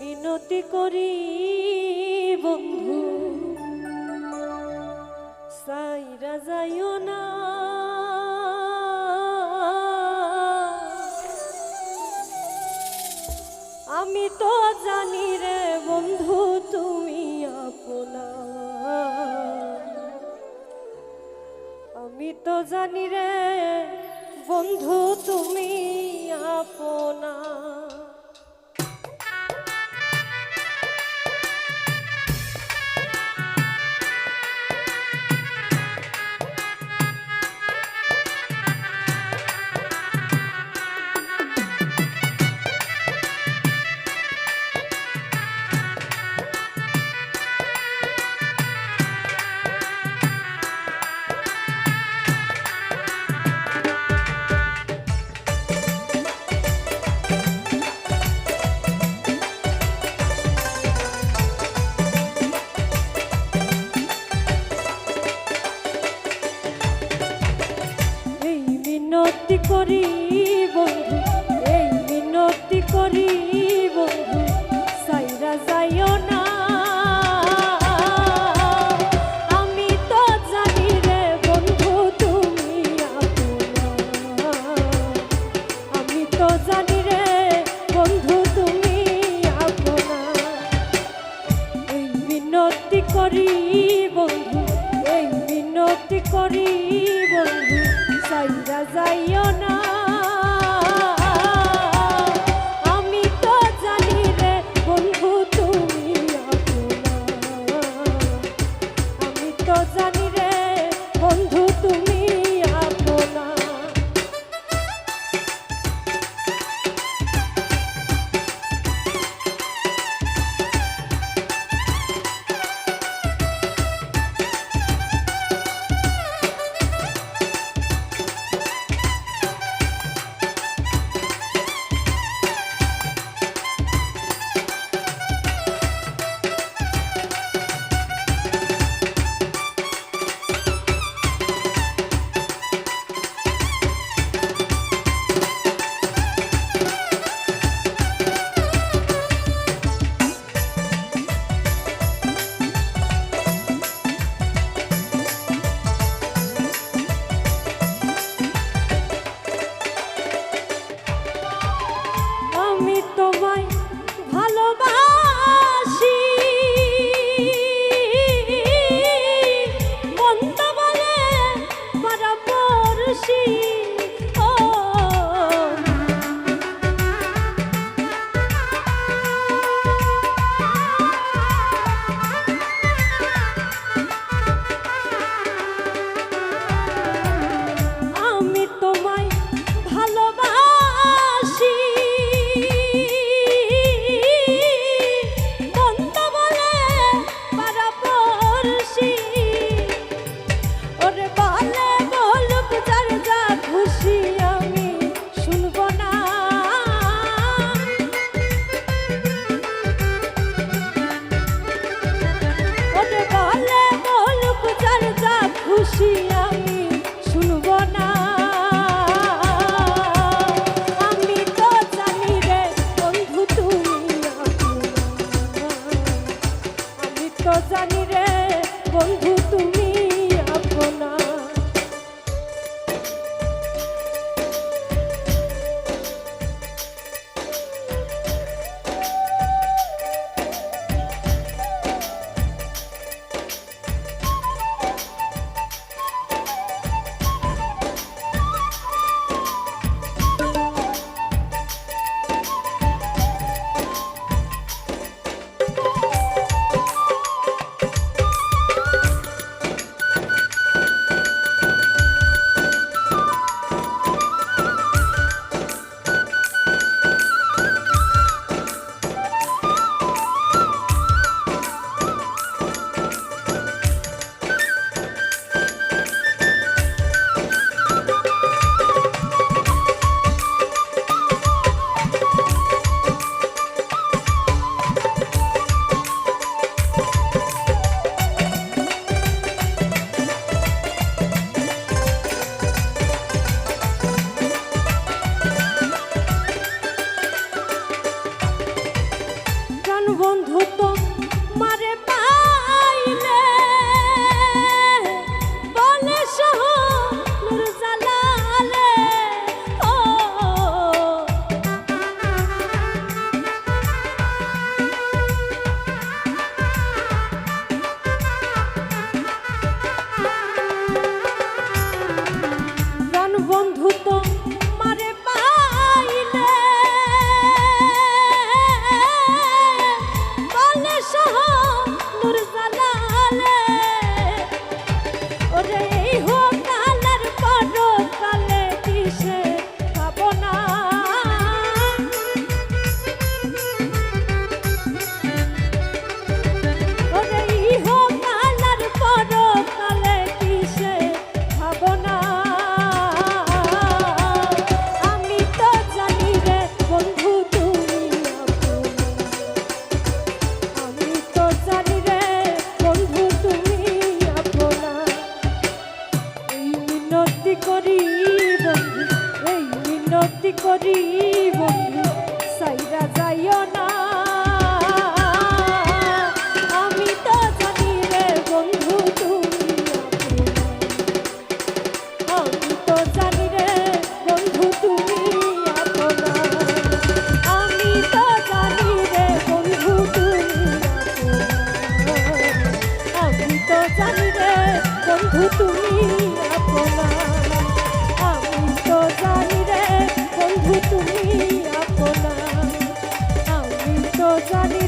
বিনতি করি, বন্ধু। সাইরা যাইও না। আমি তো জানি রে বন্ধু, তুমি আপনা। আমি তো জানি রে বন্ধু, তুমি আপনা। যাইও না। বন্ধুত্ব মারে পাইলে বলে সহ জ্বালালে ও বন্ধু তো করি বন্ধু, সাইরা যাইও না। আমি তো জানি রে বন্ধু, তুমি আমি তো জানি রে বন্ধু, তুমি আমি তো জানি রে বন্ধু, তুমি আমি তো জানি রে বন্ধু, তুমি i'm Jadi